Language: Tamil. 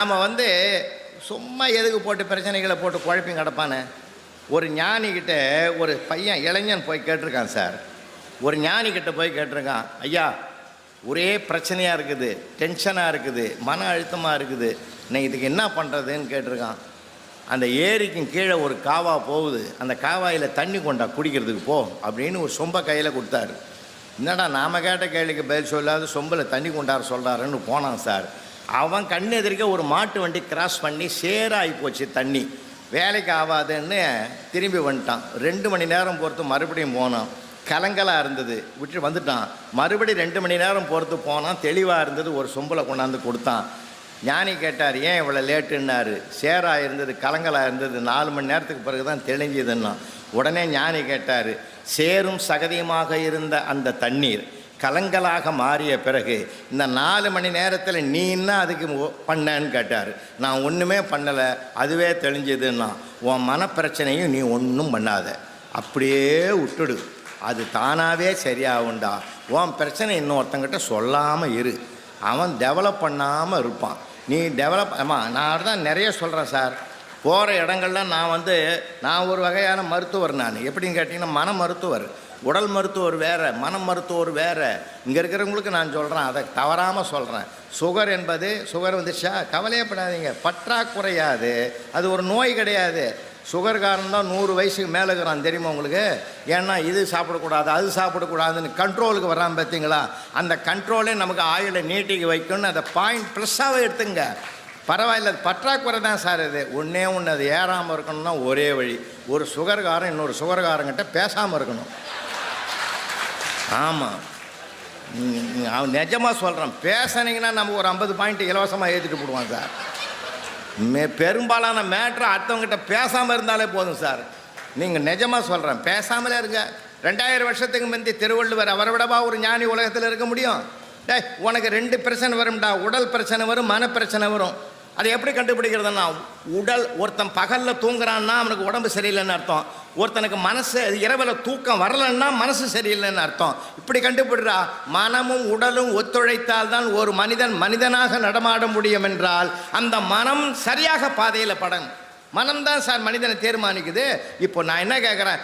நம்ம வந்து சும்மா எதுக்கு போட்டு பிரச்சனைகளை போட்டு குழப்பி கிடப்பானே? ஒரு ஞானிக்கிட்ட ஒரு பையன் இளைஞன் போய் கேட்டிருக்கான் சார். ஒரு ஞானிக்கிட்ட போய் கேட்டிருக்கான் ஐயா ஒரே பிரச்சனையாக இருக்குது டென்ஷனாக இருக்குது மன அழுத்தமாக இருக்குது நான் இதுக்கு என்ன பண்ணுறதுன்னு கேட்டிருக்கான். அந்த ஏரிக்கும் கீழே ஒரு காவா போகுது அந்த காவாயில் தண்ணி கொண்டா குடிக்கிறதுக்கு போ அப்படின்னு ஒரு சொம்ப கையில் கொடுத்தாரு. என்னடா நாம கேட்ட கேள்விக்கு பதில் சொல்லாத சொம்பில் தண்ணி கொண்டார சொல்கிறாருன்னு போனான் சார். அவன் கண் எதிர்க்க ஒரு மாட்டு வண்டி கிராஸ் பண்ணி சேராகி போச்சு தண்ணி. வேலைக்கு ஆகாதுன்னு திரும்பி வந்துட்டான். ரெண்டு மணி நேரம் பொறுத்து மறுபடியும் போனான். கலங்கலாக இருந்தது. விட்டு வந்துட்டான். மறுபடியும் ரெண்டு மணி நேரம் பொறுத்து போனான். தெளிவாக இருந்தது ஒரு சொம்பில் கொண்டாந்து கொடுத்தான். ஞானி கேட்டார் ஏன் இவ்வளோ லேட்டுன்னாரு? சேராக இருந்தது கலங்கலாக இருந்தது. நாலு மணி நேரத்துக்கு பிறகு தான் தெளிஞ்சதுன்னா உடனே ஞானி கேட்டார் சேரும் சகதியுமாக இருந்த அந்த தண்ணீர் கலங்கலாக மாறிய பிறகு இந்த நாலு மணி நேரத்தில் நீ என்ன அதுக்கு பண்ணேன்னு கேட்டார். நான் ஒன்றுமே பண்ணலை அதுவே தெளிஞ்சதுன்னா உன் மனப்பிரச்சனையும் நீ ஒன்றும் பண்ணாத. அப்படியே விட்டுடு. அது தானாகவே சரியாகுண்டா உன் பிரச்சனை இன்னொருத்தங்கிட்ட சொல்லாமல் இரு. அவன் டெவலப் பண்ணாமல் இருப்பான். நீ டெவலப் ஆமாம் நான் தான் நிறைய சொல்கிறேன் சார். போகிற இடங்கள்ல நான் வந்து நான் ஒரு வகையான மருத்துவர் நான். எப்படின்னு கேட்டிங்கன்னா மன மருத்துவர். உடல் மருத்துவர் வேறு மன மருத்துவர் வேறு. இங்கே இருக்கிறவங்களுக்கு நான் சொல்கிறேன் அதை தவறாமல் சொல்கிறேன் சுகர் என்பது சுகர் வந்துச்சா கவலையப்படாதீங்க பற்றாக்குறையாது. அது ஒரு நோய் கிடையாது. சுகர்காரன் தான் நூறு வயசுக்கு மேலே இருக்கிறான் தெரியுமா உங்களுக்கு? ஏன்னா இது சாப்பிடக்கூடாது அது சாப்பிடக்கூடாதுன்னு கண்ட்ரோலுக்கு வரான் பார்த்தீங்களா? அந்த கண்ட்ரோலே நமக்கு ஆயுளை நீட்டிக்கு வைக்கணும்னு அதை பாயிண்ட் ப்ளஸ்ஸாகவே எடுத்துங்க. பரவாயில்ல அது பற்றாக்குறை தான் சார் இது. ஒன்றே ஒன்று அது ஏறாமல் இருக்கணும்னா ஒரே வழி. ஒரு சுகர்காரன் இன்னொரு சுகர்காரங்கிட்ட பேசாமல் இருக்கணும். ஆமாம் அவன் நிஜமாக சொல்கிறான் பேசினீங்கன்னா நம்ம ஒரு ஐம்பது பாயிண்ட் இலவசமாக ஏற்றிட்டு போடுவான் சார். மே பெரும்பாலான மேட்ரு அடுத்தவங்ககிட்ட பேசாமல் இருந்தாலே போதும் சார். நீங்கள் நிஜமாக சொல்கிறேன் பேசாமலே இருங்க. ரெண்டாயிரம் வருஷத்துக்கு முந்தி திருவள்ளுவர் அவரை விடவா ஒரு ஞானி உலகத்தில் இருக்க முடியும்? டேய் உனக்கு ரெண்டு பிரச்சனை வரும்டா. உடல் பிரச்சனை வரும் மன பிரச்சனை வரும். அதை எப்படி கண்டுபிடிக்கிறதுன்னா உடல் ஒருத்தன் பகலில் தூங்குறான்னா அவனுக்கு உடம்பு சரியில்லைன்னு அர்த்தம். ஒருத்தனுக்கு மனசு இரவில் தூக்கம் வரலைன்னா மனசு சரியில்லைன்னு அர்த்தம். இப்படி கண்டுபிடுறா மனமும் உடலும் ஒத்துழைத்தால் தான் ஒரு மனிதன் மனிதனாக நடமாட முடியும் என்றால் அந்த மனம் சரியாக பாதையில் படம் மனம்தான் சார் மனிதனை தீர்மானிக்குது. இப்போ நான் என்ன கேட்குறேன்